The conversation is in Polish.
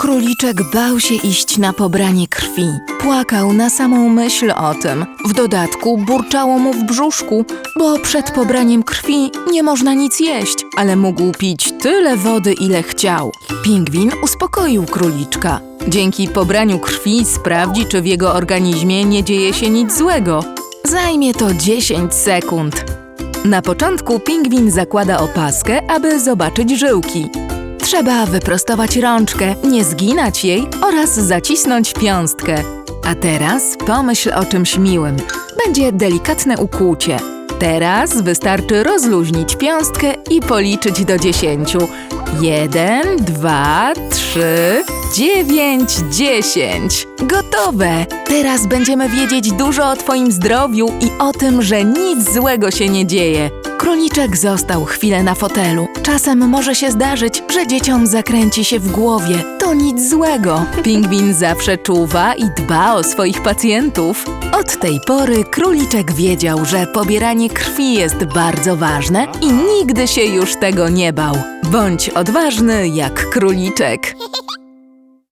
Króliczek bał się iść na pobranie krwi. Płakał na samą myśl o tym. W dodatku burczało mu w brzuszku, bo przed pobraniem krwi nie można nic jeść, ale mógł pić tyle wody, ile chciał. Pingwin uspokoił króliczka. Dzięki pobraniu krwi sprawdzi, czy w jego organizmie nie dzieje się nic złego. Zajmie to 10 sekund. Na początku pingwin zakłada opaskę, aby zobaczyć żyłki. Trzeba wyprostować rączkę, nie zginać jej oraz zacisnąć piąstkę. A teraz pomyśl o czymś miłym. Będzie delikatne ukłucie. Teraz wystarczy rozluźnić piąstkę i policzyć do dziesięciu. Jeden, dwa, trzy, dziewięć, dziesięć. Gotowe! Teraz będziemy wiedzieć dużo o Twoim zdrowiu i o tym, że nic złego się nie dzieje. Króliczek został chwilę na fotelu. Czasem może się zdarzyć, że dzieciom zakręci się w głowie. To nic złego. Pingwin zawsze czuwa i dba o swoich pacjentów. Od tej pory króliczek wiedział, że pobieranie krwi jest bardzo ważne i nigdy się już tego nie bał. Bądź odważny jak króliczek.